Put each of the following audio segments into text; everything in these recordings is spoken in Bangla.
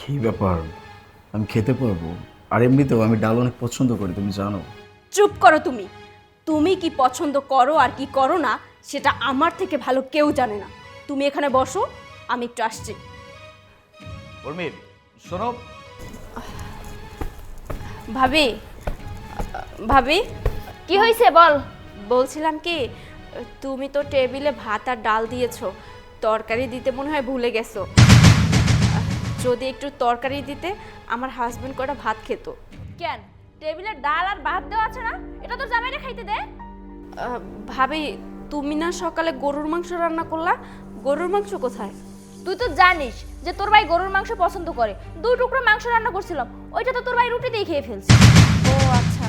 কী ব্যাপার? আমি খেতে পারব। আর এমনিতেও আমি ডাল অনেক পছন্দ করি তুমি জানো। চুপ করো তুমি। তুমি কি পছন্দ করো আর কি করো না সেটা আমার থেকে ভালো কেউ জানে না। তুমি এখানে বসো আমি একটু আসছি। উর্মির শোনো। ভাবি ভাবি কি হয়েছে বল? বলছিলাম কি তুমি তো টেবিলে ভাত আর ডাল দিয়েছ তরকারি দিতে মনে হয় ভুলে গেছো। যদি একটু তরকারি দিতে আমার হাজবেন্ড কটা ভাত খেত। কেন? টেবিলে ডাল আর ভাত দেওয়া আছে না? এটা তো জামাইরে খাইতে দে। ভাবি তুমি না সকালে গরুর মাংস রান্না করলা। গরুর মাংস কোথায়? তুই তো জানিস যে তোর ভাই গরুর মাংস পছন্দ করে। দুই টুকরো মাংস রান্না করছিলাম। ওইটা তো তোর ভাই রুটি দিয়ে খেয়ে ফেলছে। ও আচ্ছা।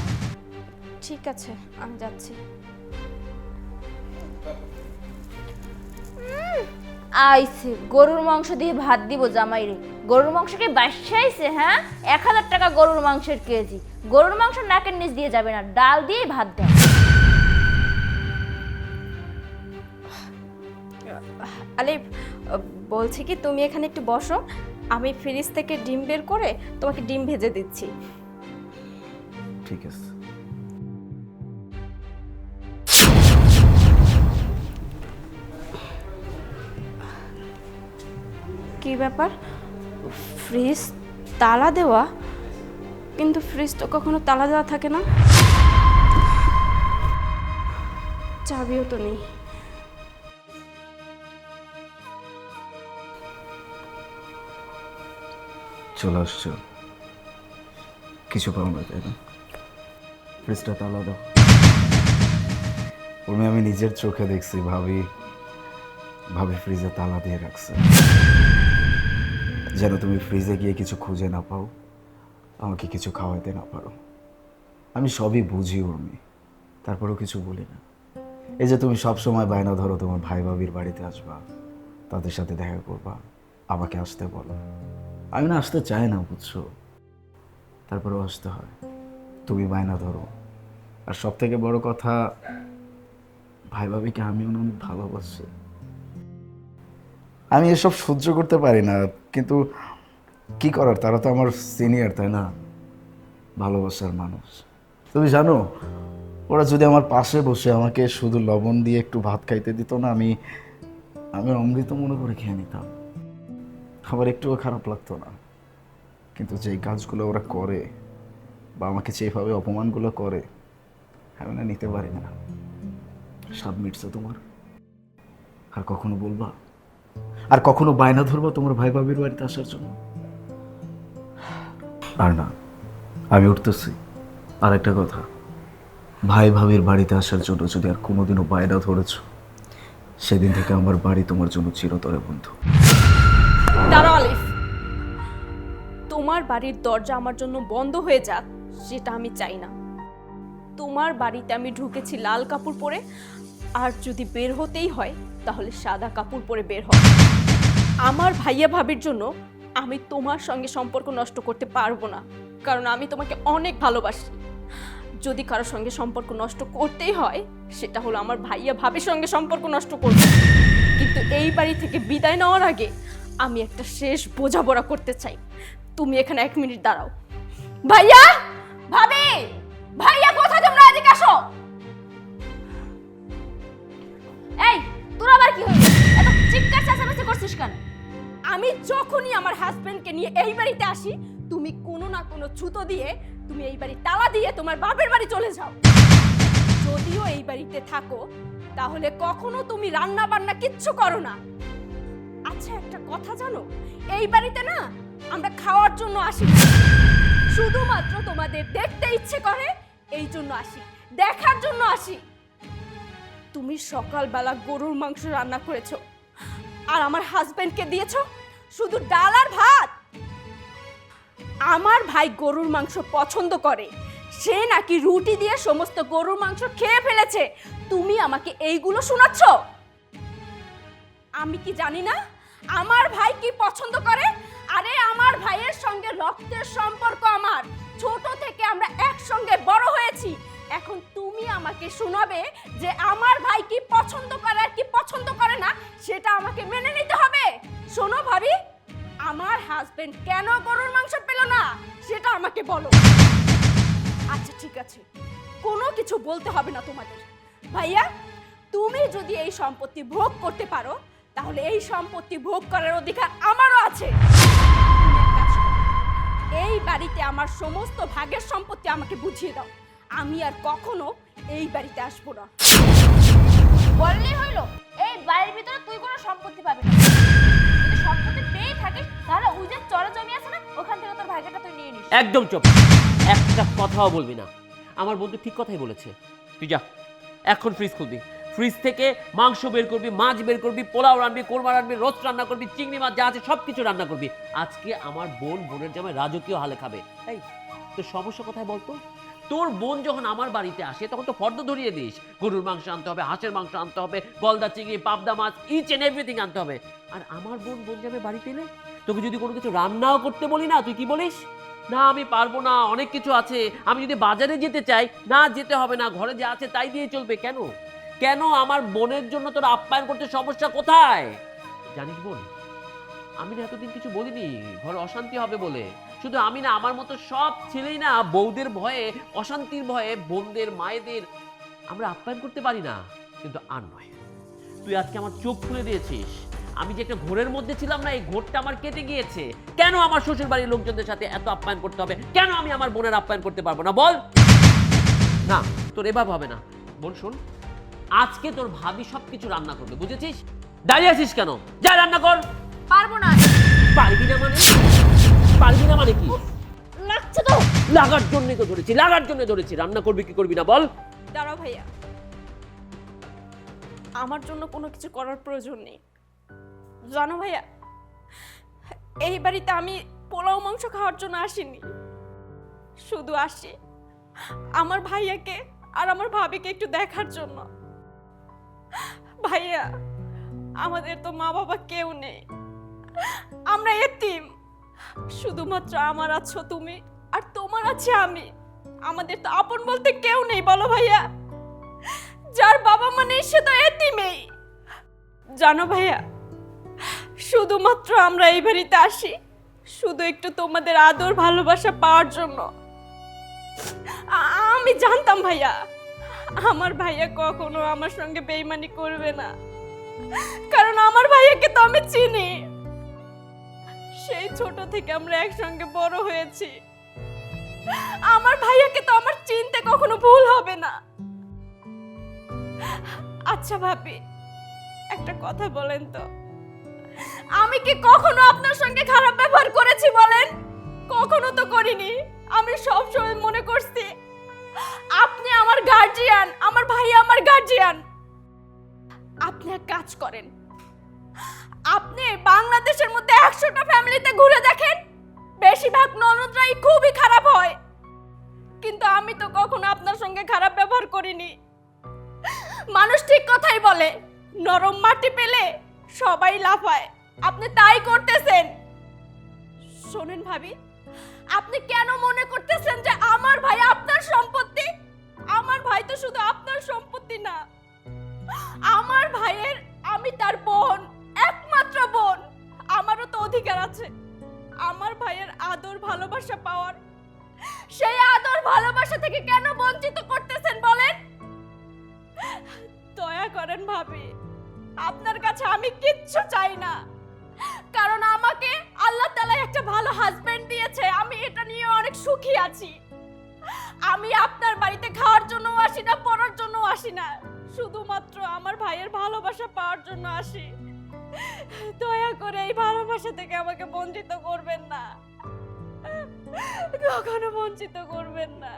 ঠিক আছে আমি যাচ্ছি। আইছে গরুর মাংস দিয়ে ভাত দিব জামাইরে। গরুর মাংস কি বাসাইছে হ্যাঁ? এক হাজার টাকা গরুর মাংসের কেজি। গরুর মাংস নাকের নিচ দিয়ে যাবে না ডাল দিয়ে ভাত দেয় আলিফ বলছি কি তুমি এখানে একটু বসো। আমি ফ্রিজ থেকে ডিম বের করে তোমাকে ডিম ভেজে দিচ্ছি। ঠিক আছে। কি ব্যাপার? ফ্রিজ তালা দেওয়া? কিন্তু ফ্রিজ তো কখনো তালা দেওয়া থাকে না। চাবিও তো নেই। চলে আসছো। কিছু পাও না, তাই না? ফ্রিজটা তালা দাও। আমি নিজের চোখে দেখছি, ভাবি ভাবি ফ্রিজে তালা দিয়ে রাখছে। যেন তুমি ফ্রিজে গিয়ে কিছু খুঁজে না পাও, আমাকে কিছু খাওয়াতে না পারো। আমি সবই বুঝি, উর্মি। তারপরেও কিছু বলি না। এই যে তুমি সব সময় বায়না ধরো, তোমার ভাই ভাবির বাড়িতে আসবা, তাদের সাথে দেখা করবা, আমাকে আসতে বলো। আমি না আসতে চাই না, বুঝছ? তারপরেও আসতে হয়। তুমি বায়না ধরো। আর সব থেকে বড় কথা, ভাই ভাবিকে আমি অনেক ভালোবাসি। আমি এসব সহ্য করতে পারি না। কিন্তু কি করার? তারা তো আমার সিনিয়র তাই না? ভালোবাসার মানুষ। তুমি জানো, ওরা যদি আমার পাশে বসে আমাকে শুধু লবণ দিয়ে একটু ভাত খাইতে দিত না, আমি আমি অমৃত মনে করে খেয়ে নিতাম। আমার একটুও খারাপ লাগতো না। কিন্তু যেই কাজগুলো ওরা করে, বা আমাকে যেভাবে অপমানগুলো করে, আমি না নিতে পারি না। স্বাদ তোমার। আর কখনো বলবা? আর কখনো বায়না ধরবো তোমার ভাই ভাবির বাড়িতে আসার জন্য? আর না, আমি উঠতেছি। আর একটা কথা, ভাই ভাবির বাড়িতে আসার জন্য যদি আর কোনোদিনও বায়না ধরেছ, সেদিন থেকে আমার বাড়ি তোমার জন্য চিরতরে বন্ধু। দাঁড়াও তোমার বাড়ির দরজা আমার জন্য বন্ধ হয়ে যাক, সেটা আমি চাই না। তোমার বাড়িতে আমি ঢুকেছি লাল কাপড় পরে, আর যদি বের হতেই হয় তাহলে সাদা কাপড় পরে বের হবে আমার ভাইয়া ভাবির জন্য আমি তোমার সঙ্গে সম্পর্ক নষ্ট করতে পারব না, কারণ আমি তোমাকে অনেক ভালোবাসি। যদি কারোর সঙ্গে সম্পর্ক নষ্ট করতেই হয়, সেটা হলো আমার ভাইয়া ভাবির সঙ্গে সম্পর্ক নষ্ট করব। কিন্তু এই বাড়ি থেকে বিদায় নেওয়ার আগে আমি একটা শেষ বোঝাপড়া করতে চাই। তুমি এখানে এক মিনিট দাঁড়াও। ভাইয়া! নিয়ে এই বাড়িতে আসি, তুমি কোনো না কোনো ছুতো দিয়ে তুমি এই বাড়ি তালা দিয়ে তোমার বাপের বাড়ি চলে যাও। যদিও এই বাড়িতে থাকো, তাহলে কখনো তুমি রান্না বান্না কিচ্ছু করো না। আচ্ছা একটা কথা জানো? এই বাড়িতে না আমরা খাওয়ার জন্য আসি। শুধুমাত্র তোমাদের দেখতে ইচ্ছে করে, এই জন্য আসি। দেখার জন্য আসি। তুমি সকালবেলা গরুর মাংস রান্না করেছ, আর আমার হাজবেন্ডকে দিয়েছ। শুধু ডাল আর ভাত। আমার ভাই গরুর মাংস পছন্দ করে। সে নাকি রুটি দিয়ে সমস্ত গরুর মাংস খেয়ে ফেলেছে। তুমি আমাকে এইগুলো শোনাচ্ছ? আমি কি জানি না? আমার ভাই কি পছন্দ করে? আরে, আমার ভাইয়ের সঙ্গে রক্তের সম্পর্ক আমার। ছোট থেকে আমরা একসঙ্গে বড় হয়েছি। এখন তুমি আমাকে শোনাবে যে আমার ভাই কি পছন্দ করে আর কি পছন্দ করে না, সেটা আমাকে মেনে নিতে হবে। শোনো ভাবি। আমার হাজবেন্ড কেন গরুর মাংস পেল না, সেটা আমাকে বলো। আচ্ছা ঠিক আছে। কোনো কিছু বলতে হবে না তোমাদের। ভাইয়া, তুমি যদি এই সম্পত্তি ভোগ করতে পারো, তাহলে এই সম্পত্তি ভোগ করার অধিকার আমারও আছে। এই বাড়িতে আমার সমস্ত ভাগের সম্পত্তি আমাকে বুঝিয়ে দাও। আমি আর কখনো এই বাড়িতে আসব না। বললেই হইল, এই বাড়ির ভিতরে তুই কোনো সম্পত্তি পাবি না। সম্পত্তি পেয়ে থাকিস, তাহলে ওই যে চড়া আছে না, ওখান থেকে তোর ভাগ্যটা তুই নিয়ে নিস। একদম চুপ। একটা কথাও বলবি না। আমার বন্ধু ঠিক কথাই বলেছে। তুই যা, এখন ফ্রিজ খুলবি। ফ্রিজ থেকে মাংস বের করবি, মাছ বের করবি, পোলাও রান্নবি কোরমা রান্নবি রোস্ট রান্না করবি, চিংড়ি মাছ যা আছে সব কিছু রান্না করবি। আজকে আমার বোন বোনের জামাই রাজকীয় হালে খাবে। এই, তোর সমস্যা কোথায় বলতো তোর বোন যখন আমার বাড়িতে আসে, তখন তো ফর্দ ধরিয়ে দিস। গরুর মাংস আনতে হবে, হাঁসের মাংস আনতে হবে, গলদা চিংড়ি, পাবদা মাছ ইচ এন্ড এভরিথিং আনতে হবে। আর আমার বোন বোন যাবে বাড়িতে এলে তোকে যদি কোনো কিছু রান্নাও করতে বলি না, তুই কি বলিস? না, আমি পারব না, অনেক কিছু আছে। আমি যদি বাজারে যেতে চাই, না, যেতে হবে না, ঘরে যা আছে তাই দিয়ে চলবে, কেন? কেন আমার বোনের জন্য তোর আপ্যায়ন করতে সমস্যা কোথায়? জানিস বোন, আমি না এতদিন কিছু বলিনি, ঘরে অশান্তি হবে বলে। শুধু আমি না, আমার মতো সব ছেলেই না, বউদের ভয়ে, অশান্তির ভয়ে বোনদের, মায়েদের আমরা আপ্যায়ন করতে পারি না। কিন্তু আর নয়। তুই আজকে আমার চোখ খুলে দিয়েছিস। আমি যে একটা ঘোরের মধ্যে ছিলাম না এই ঘোরটা আমার কেটে গিয়েছে। কেন আমার শ্বশুর বাড়ির লোকজনদের সাথে এত আপ্যায়ন করতে হবে? কেন আমি আমার বোনের আপ্যায়ন করতে পারব না? বল। না তোর এভাবে হবে না। বোন শোন আজকে তোর ভাবি সবকিছু রান্না করবে বুঝেছিস? দাঁড়িয়ে আছিস কেন? যা রান্না কর। পারব না। পারবি না মানে? পারবি না মানে কি? লাগছে তো। লাগার জন্য তো ধরেছি লাগার জন্য ধরেছি। রান্না করবি কি করবি না বল। দাঁড়াও ভাইয়া। আমার জন্য কোনো কিছু করার প্রয়োজন নেই। জানো ভাইয়া, এই বাড়িতে আমি পোলাও মাংস খাওয়ার জন্য আসিনি। শুধু আসি আমার ভাইয়াকে আর আমার ভাবিকে একটু দেখার জন্য। ভাইয়া, আমাদের তো মা বাবা কেউ নেই। আমরা এতিম। শুধুমাত্র আমার আছো তুমি আর তোমার আছে আমি। আমাদের তো আপন বলতে কেউ নেই, বলো ভাইয়া। যার বাবা মা নেই, সে তো এতিমেই। জানো ভাইয়া শুধুমাত্র আমরা এই বাড়িতে আসি। শুধু একটু তোমাদের আদর, ভালোবাসা পাওয়ার জন্য। আমি জানতাম ভাইয়া, আমার ভাইয়া কখনো আমার সঙ্গে বেইমানি করবে না। কারণ আমার ভাইয়াকে তো আমি চিনি। সেই ছোট থেকে আমরা একসঙ্গে বড় হয়েছি। আমার ভাইয়াকে তো আমার চিনতে কখনো ভুল হবে না। আচ্ছা ভাবি, একটা কথা বলেন তো। আমি কি কখনো আপনার সঙ্গে খারাপ ব্যবহার করেছি বলেন? কখনো তো করিনি। আমি সব সময় মনে করছি, আপনি আমার গার্জিয়ান আমার ভাই আমার গার্জিয়ান আপনি এক কাজ করেন। আপনি বাংলাদেশের মধ্যে একশোটা ফ্যামিলিতে ঘুরে দেখেন। বেশিরভাগ ননদরাই খুবই খারাপ হয়। কিন্তু আমি তো কখনো আপনার সঙ্গে খারাপ ব্যবহার করিনি। মানুষ ঠিক কথাই বলে, নরম মাটি পেলে সবাই লাফায়। আপনি তাই করতেছেন। শোনেন ভাবি, আপনি কেন মনে করতেছেন যে আমার ভাই আপনার সম্পত্তি? আমার ভাই তো শুধু আপনার সম্পত্তি না। আমার ভাইয়ের আমি তার বোন, একমাত্র বোন। আমারও তো অধিকার আছে। আমার ভাইয়ের আদর ভালোবাসা পাওয়ার। সেই আদর ভালোবাসা থেকে কেন বঞ্চিত করতেছেন বলেন? দয়া করেন ভাবি। আপনার কাছে আমি কিচ্ছু চাই না। কারণ আমাকে আল্লাহ তাআলা একটা ভালো হাজবেন্ড দিয়েছে, আমি এটা নিয়ে অনেক সুখী আছি। আমি আপনার বাড়িতে খাওয়ার জন্য আসি না, পড়ার জন্য আসি না। শুধুমাত্র আমার ভাইয়ের ভালোবাসা পাওয়ার জন্য আসি। দয়া করে এই ভালোবাসা থেকে আমাকে বঞ্চিত করবেন না। কখনো বঞ্চিত করবেন না।